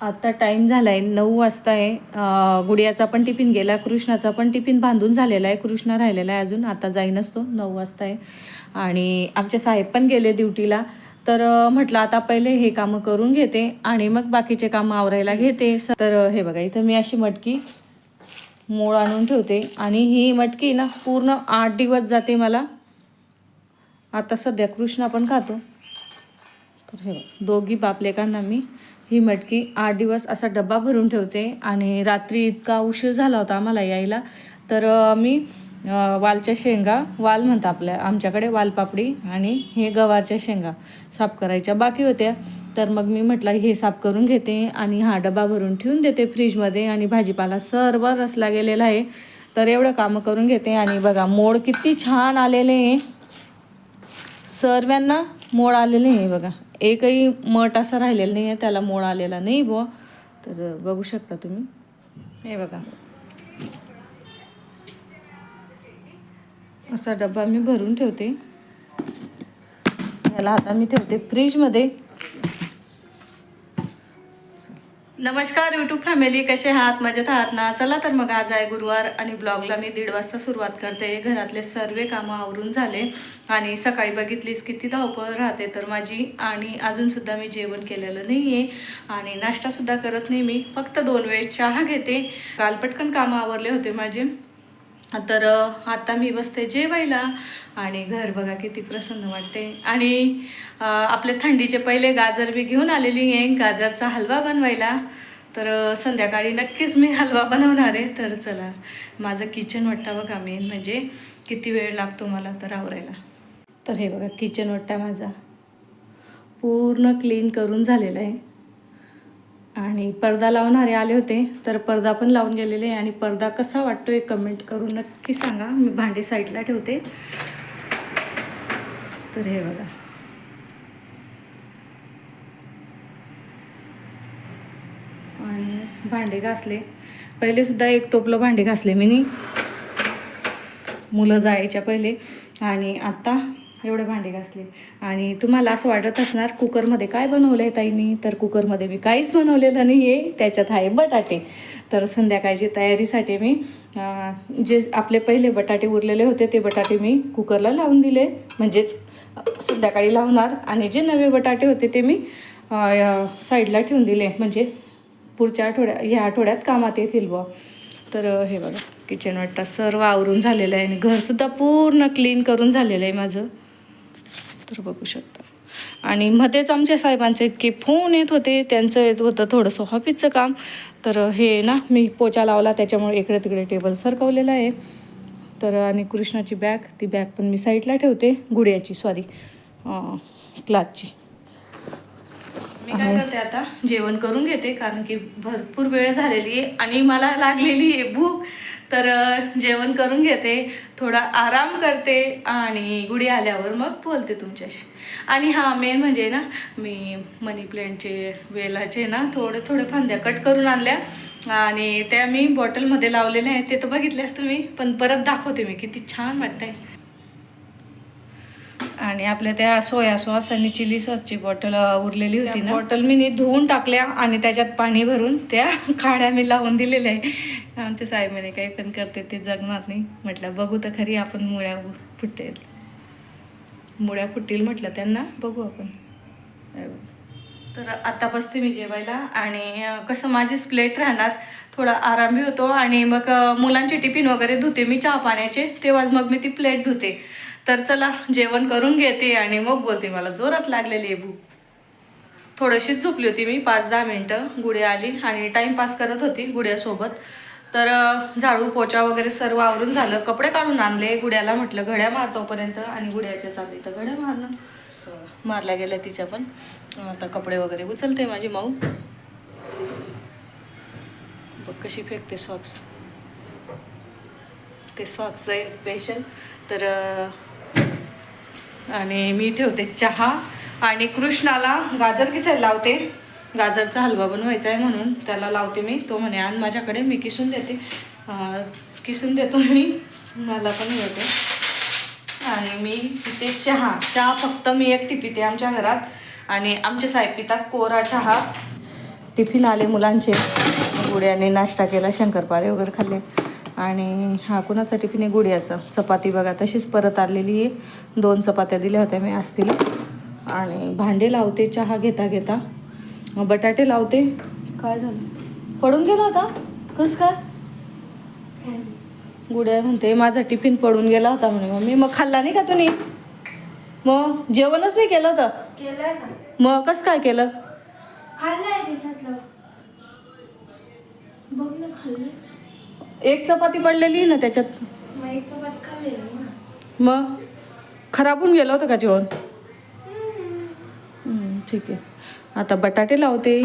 आता टाईम झाला आहे नऊ वाजता आहे. गुडियाचा पण टिफिन गेला कृष्णाचा पण टिफिन बांधून झालेला आहे. कृष्णा राहिलेला आहे अजून आता जाईनच तो नऊ वाजता आहे. आणि आमचे साहेब पण गेले ड्युटीला. तर म्हटलं आता पहिले हे कामं करून घेते आणि मग बाकीचे कामं आवरायला घेते. तर हे बघा इथं मी अशी मटकी मूळ आणून ठेवते. आणि ही मटकी ना पूर्ण आठ दिवस जाते मला. आता सध्या कृष्णा पण खातो. तर हे बघ, दोघी बापलेकांना मी ही मटकी आठ दिवस असा डब्बा भरून ठेवते आणि रात्री इतका उशीर झाला होता आम्हाला यायला. तर मी वालच्या शेंगा वाल म्हणता आपल्या आमच्याकडे वालपापडी आणि हे गवारच्या शेंगा साफ करायच्या बाकी होत्या. तर मग मी म्हटलं हे साफ करून घेते आणि हा डबा भरून ठेवून देते फ्रीजमध्ये आणि भाजीपाला सर्व रसला गेलेला आहे. तर एवढं कामं करून घेते आणि बघा मोड किती छान आलेले आहे. सर्वांना मोड आलेले आहे बघा. एकही मठ असा राहिलेला नाही आहे त्याला मोड आलेला नाही बुवा. तर बघू शकता तुम्ही. हे बघा. असा डब्बा मी भरून ठेवते. याला आता मी ठेवते फ्रीजमध्ये. नमस्कार यूट्यूब फॅमिली कसे आहात? मजेत आहात ना? चला तर मग आज आहे गुरुवार आणि ब्लॉगला मी दीड वाजता सुरुवात करते. घरातले सर्व कामं आवरून झाले आणि सकाळी बघितलीस किती धावपळ राहते तर माझी आणि अजूनसुद्धा मी जेवण केलेलं नाही आहे आणि नाश्तासुद्धा करत नाही मी. फक्त दोन वेळेस चहा घेते. काल पटकन कामं आवरले होते माझे. तर आता मी बसते जेवायला आणि घर बघा किती प्रसन्न वाटते. आणि आपले थंडीचे पहिले गाजर मी घेऊन आलेली आहे गाजरचा हलवा बनवायला. तर संध्याकाळी नक्कीच मी हलवा बनवणार आहे. तर चला माझं किचन वट्टा बघा मेन म्हणजे किती वेळ लागतो मला तर आवरायला. तर हे बघा किचन वट्टा माझा पूर्ण क्लीन करून झालेला आहे. आणि पडदा लावणारे आले होते तर पडदा पण लावून गेलेले आहे. आणि पडदा कसा वाटतो वाटतोय कमेंट करून नक्की सांगा. मी भांडे साईडला ठेवते. तर हे बघा. आणि भांडे घासले. पहिले सुद्धा एक टोपलं भांडे घासले मी. मुलं जायच्या पहिले. आणि आत्ता एवढे भांडे घासले. आणि तुम्हाला असं वाटत असणार कुकरमध्ये काय बनवलं आहे ताईनी? तर कुकरमध्ये मी काहीच बनवलेलं नाही आहे त्याच्यात आहे बटाटे. तर संध्याकाळची तयारीसाठी मी जे आपले पहिले बटाटे उरलेले होते ते बटाटे मी कुकरला लावून दिले. म्हणजेच संध्याकाळी लावणार. आणि जे नवे बटाटे होते ते मी साईडला ठेवून दिले. म्हणजे पुढच्या आठवड्या ह्या आठवड्यात कामात येतील बुवा. तर हे बघा किचन वाटतं सर्व आवरून झालेलं आहे. आणि घरसुद्धा पूर्ण क्लीन करून झालेलं आहे माझं. तर बघू शकता. आणि मध्येच आमच्या साहेबांचे इतके फोन येत होते त्यांचं येत होतं थोडंसं ऑफिसचं काम. तर हे ना मी पोचा लावला त्याच्यामुळे इकडे तिकडे टेबल सरकवलेलं आहे. तर आणि कृष्णाची बॅग ती बॅग पण मी साईडला ठेवते. गुड्याची सॉरी क्लाथची मी काय करते आता जेवण करून घेते कारण की भरपूर वेळ झालेली आहे आणि मला लागलेली आहे भूक. तर जेवण करून घेते थोडा आराम करते आणि गुढी आल्यावर मग बोलते तुमच्याशी. आणि हां मेन म्हणजे ना मी मनी प्लॅन्टचे वेलाचे ना थोडे थोडे फांद्या कट करून आणल्या आणि त्या मी बॉटलमध्ये लावलेल्या आहेत ते तर बघितल्यास तुम्ही पण परत दाखवते मी किती छान वाटतंय. आणि आपल्या त्या सोया सॉस आणि चिली सॉसची बॉटल उरलेली होती ना. बॉटल मी नी धुवून टाकल्या आणि त्याच्यात पाणी भरून त्या खाड्या मी लावून दिलेल्या आहे आमच्या साहेबाने काही पण करते ते जगणार नाही. म्हटलं बघू तर खरी आपण मुळ्या फुटेल. मुळ्या फुटतील म्हटलं त्यांना. बघू आपण. तर आता बसते मी जेवायला आणि कसं माझीच प्लेट राहणार. थोडा आरामही होतो आणि मग मुलांचे टिफिन वगैरे धुते मी चहा पाण्याचे. तेव्हाच मग मी ती प्लेट धुते. तर चला जेवण करून घेते आणि मग बोलते मला जोरात लागलेली आहे भूक. थोडीशीच झोपली होती मी पाच दहा मिनटं गुड्या आली आणि टाईमपास करत होती गुड्यासोबत तर झाडू पोचा वगैरे सर्व आवरून झालं. कपडे काढून आणले गुड्याला म्हटलं घड्या मारतोपर्यंत आणि गुड्याच्या चालली तर घड्या मारणं. मारल्या गेल्या तिच्या पण. आता कपडे वगैरे उचलते माझी माऊ. बघ कशी फेकते सॉक्स ते सॉक्स आहे स्पेशल तर आणि मी ठेवते चहा आणि कृष्णाला गाजर किसायला लावते. गाजरचा हलवा बनवायचा आहे म्हणून त्याला लावते मी. तो म्हणे आणि माझ्याकडे मी किसून देते. किसून देतो मी. मला पण मिळते. आणि मी पिते चहा. चहा फक्त मी एकटी पिते आमच्या घरात. आणि आमचे साहेब पितात कोरा चहा. टिफिन आले मुलांचे. गुड्याने नाश्ता केला शंकरपाळे वगैरे खाल्ले. आणि हा कुणाचा टिफिन आहे गुड्याचा. चपाती बघा तशीच परत आलेली आहे. दोन चपात्या दिल्या होत्या मी आज तिला आणि भांडे लावते चहा घेता घेता. बटाटे लावते. काय झालं? पडून गेला होता? कस काय? गुड्या म्हणते माझा टिफिन पडून गेला होता म्हणे मम्मी. मग खाल्ला नाही का तुम्ही? मग जेवणच नाही केलं होतं? मग कसं काय केलं? खाल्लंय त्याच्यातलं बघ ना खाल्लंय एक चपाती पडलेली आहे ना त्याच्यात? मग एक चपाती खाल्लेली ना मग. खराब होऊन गेलं होतं का जेवण? हम्म, ठीक आहे. आता बटाटे लावते.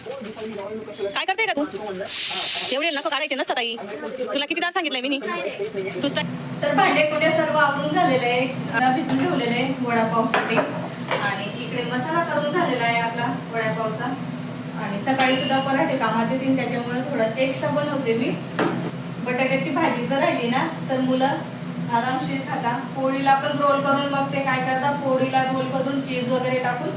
काय करते का तू? एवढे नको काढायचे नसतात आई. तुला किती तास सांगितलंय मी नुसतं तर भांडे कुठे सर्व आवरून झालेले आहे भिजून ठेवलेले आहे वडापावसाठी. आणि इकडे मसाला करून झालेला आहे आपला वडापावचा. आणि सकाळी सुद्धा पराठे कामात येतील त्याच्यामुळे थोडं एक्स्ट्रा बनवते मी. बटाट्याची भाजी जर राहिली ना तर मुलं आरामशीर खाता. पोळीला पण रोल करून मग ते काय करतात पोळीला रोल करून चीज वगैरे टाकून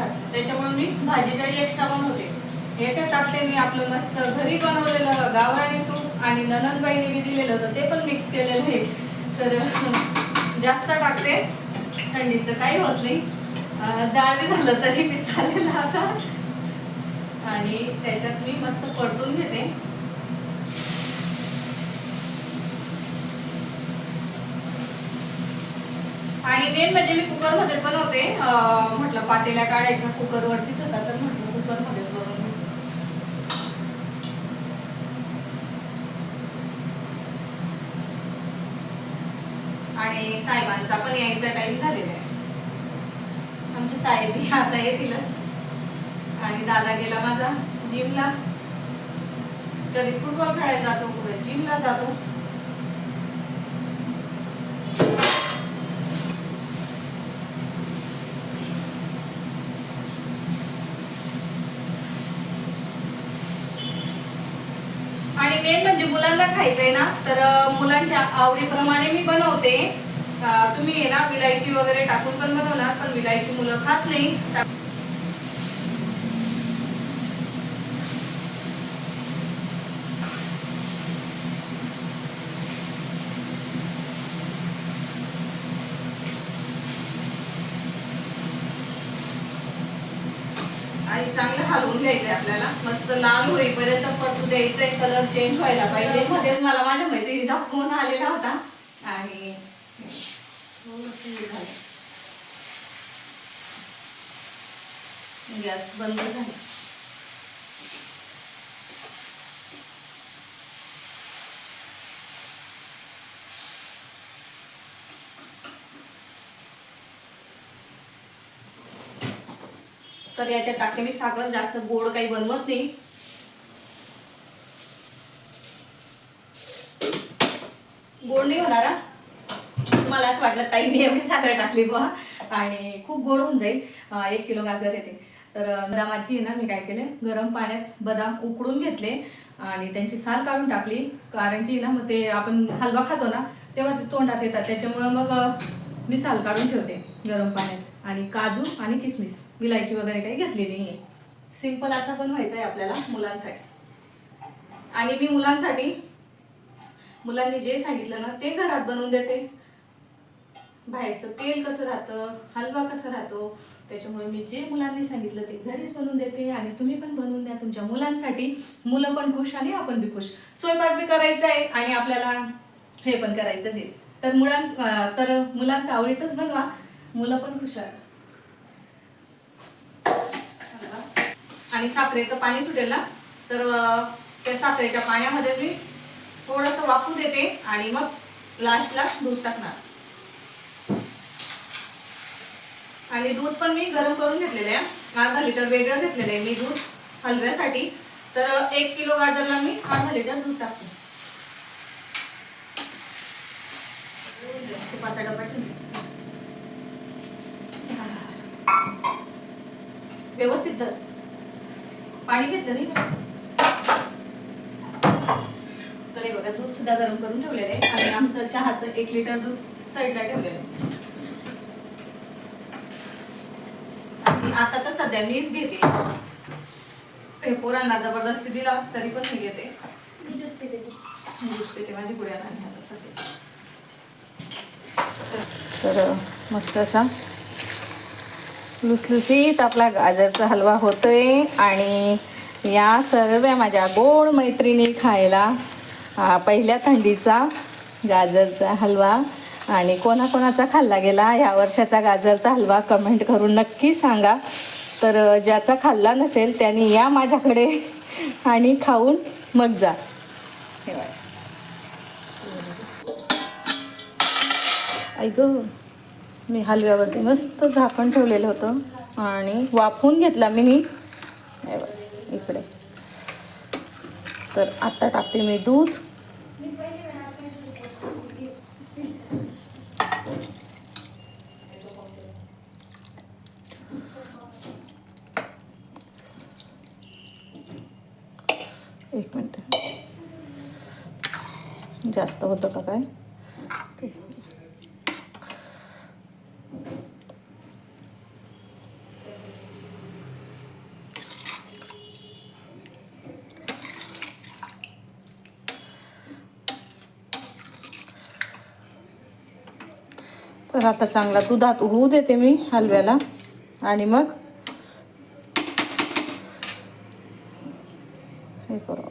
त्याच्यामुळे मी भाजी जरी एक्स्ट्रा बनवते याच्यात टाकते मी आपलं मस्त घरी बनवलेलं गावराने तूप आणि ननंदबाईने मी दिलेलं होतं ते पण मिक्स केलेलं आहे. तर जास्त टाकते. थंडीचं काही होत नाही. अं, जाड झालं तरी मी चालेल आता. आणि त्याच्यात मी मस्त परतून घेते. आणि मेन म्हणजे मी कुकरमध्ये बनवते अं, म्हटलं पातेल्या काढायचा कुकरवरतीच होता तर म्हटलं कुकरमध्येच बनवून आणि साहेबांचा पण यायचा टाइम झालेला आहे. आमचे साहेब आता येतीलच. आणि दादा गेला माझा जिमला कधी फुटबॉल खेळायला जातो कुठे जिमला जातो आणि मेन म्हणजे मुलांना खायचंय ना तर मुलांच्या आवडीप्रमाणे मी बनवते. तुम्ही ना विलायची वगैरे टाकून पण बनवणार पण विलायची मुलं खात नाही आणि चांगलं आपल्याला. मस्त लाल होईपर्यंत परतू द्यायचंय कलर चेंज व्हायला पाहिजे. मध्येच मला माझ्या मैत्रिणीचा फोन आलेला होता. आणि गॅस बंद झाला. तर याच्यात टाकते मी साखर जास्त गोड काही बनवत नाही. गोड नाही होणार हा? मला असं वाटलं ताई एवढी साखर टाकली बुवा. आणि खूप गोड होऊन जाईल. एक किलो गाजर येते. तर बदामाची ना मी काय केले गरम पाण्यात बदाम उकडून घेतले आणि त्यांची साल काढून टाकली. कारण की ना मग ते आपण हलवा खातो ना तेव्हा ते तोंडात येतात. त्याच्यामुळं मग मी साल काढून ठेवते गरम पाण्यात. आणि काजू आणि किसमिस. विलायची वगैरे काही घेतली नाही आहे सिंपल असा बनवायचा आहे आपल्याला मुलांसाठी. आणि मी मुलांसाठी मुलांनी जे सांगितलं ना ते घरात बनवून देते. बाहेरचं तेल कसं राहतं हलवा कसा राहतो त्याच्यामुळे मी जे मुलांनी सांगितलं ते घरीच बनवून देते. आणि तुम्ही पण बनवून द्या तुमच्या मुलांसाठी. मुलं पण खुश आणि आपण बी खुश. स्वयंपाक बी करायचा आहे आणि आपल्याला हे पण करायचंच आहे. तर मुलां तर मुलांचं आवडीचंच बनवा. मुलं पण खुश आहे आणि साखरेचं पाणी सुटेल ना? तर त्या साखरेच्या पाण्यामध्ये मी थोडंसं वाफू देते आणि मग लास्टला दूध टाकणार. आणि दूध पण मी गरम करून घेतलेलं आहे. अर्धा लिटर वेगळं घेतलेलं आहे मी दूध हलव्यासाठी. तर एक किलो गाजरला मी अर्धा लिटर दूध टाकते. तुपाचा डबा ठेवते. व्यवस्थित धर. पाणी घेतलं नाही तर बघा दूध सुद्धा गरम करून ठेवलेलं आहे. आणि आमचं चहाचं एक लिटर दूध साईडला ठेवलेलं आहे. आणि आता तर सध्या मीच घेते. हे पोरांना जबरदस्ती दिला तरी पण मी घेते. माझी गुड्या नाही आता सध्या. तर मस्त असा लुसलुसीत आपला गाजरचा हलवा होतोय आणि या सर्व माझ्या गोड मैत्रिणी खायला पहिल्या थंडीचा गाजरचा हलवा आणि कोणाकोणाचा खाल्ला गेला या वर्षाचा गाजरचा हलवा कमेंट करून नक्की सांगा. तर ज्याचा खाल्ला नसेल त्यांनी या माझ्याकडे आणि खाऊन मग जा. ऐक मी हलव्यावरती मस्त झाकण ठेवलेलं होतं आणि वाफवून घेतला मी हे इकडे. तर आता टाकते मी दूध. एक मिनट. जास्त होतं का काय तर आता चांगला दुधात होऊ देते मी हलव्याला. आणि मग हे करू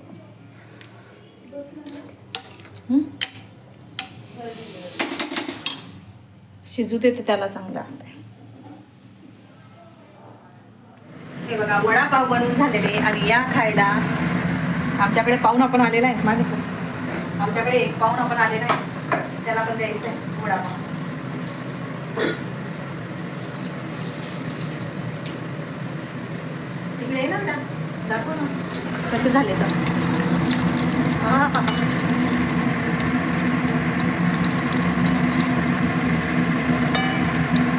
शिजू देते त्याला चांगला. हे बघा वडापाव बनवून झालेले आणि या खायला आमच्याकडे पाहुणा पण आलेला आहे मागे. सर आमच्याकडे एक पाहुणा पण आलेला आहे. त्याला पण द्यायचं आहे वडापाव. तिकडे ना दाखव ना. कसे झाले तर? हा, हा, हा.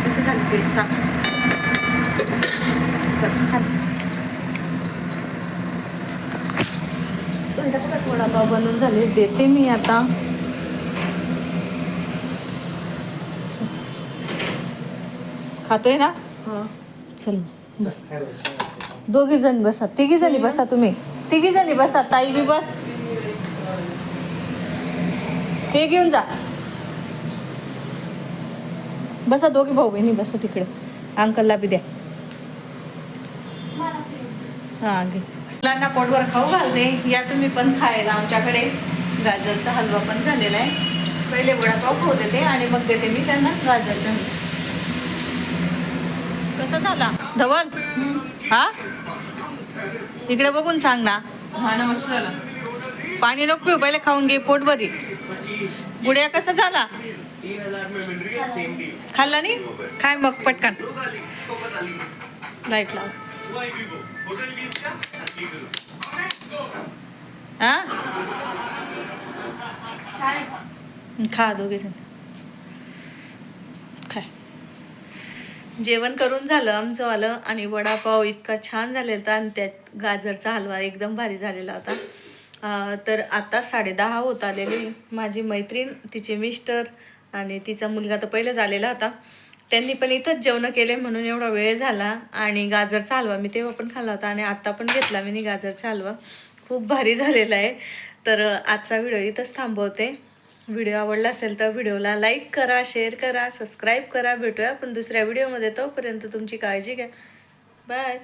कसे झाले ते? वडापाव बनवून झाले. देते मी आता. खातोय ना? चल. बस दोघी जण बसा. तिघी जणी बसा तुम्ही. तिघी जणी बसा. ताई बी बस. हे घेऊन जा. बसा दोघी भाऊ बहिणी बसा तिकडे. अंकलला बी द्या. हां घे. मुलांना पोटभर खाऊ घालते. या तुम्ही पण खायला. आमच्याकडे गाजरचा हलवा पण झालेला आहे. पहिले वडापाव खाऊ देते आणि मग देते मी त्यांना गाजरचा हलवा. कसा झाला? धवल? हा? इकडे बघून सांग ना. हा ना मस्त झाला पाणी नको पिऊ पहिले खाऊन घे पोट भरी. गुड्या कसा झाला? खाल्ला नाही? काय मग पटकन. लाइट लाव. हा? खा दोघे जण काय जेवण करून झालं आमचं आलं आणि वडापाव इतका छान झालेला होता आणि त्यात गाजरचा हलवा एकदम भारी झालेला होता. तर आता साडेदहा होत आलेली. माझी मैत्रीण तिचे मिस्टर आणि तिचा मुलगा तर पहिलेच आलेला होता. त्यांनी पण इथंच जेवणं केले म्हणून एवढा वेळ झाला आणि गाजरचा हलवा मी तेव्हा पण खाल्ला होता आणि आत्ता पण घेतला मी गाजरचा हलवा. खूप भारी झालेला आहे. तर आजचा व्हिडिओ इथंच थांबवते. व्हिडिओ आवडला असेल तर व्हिडिओला लाईक करा शेअर करा सबस्क्राईब करा. भेटूया पण दुसऱ्या व्हिडिओमध्ये. तोपर्यंत तुमची काळजी घ्या. बाय.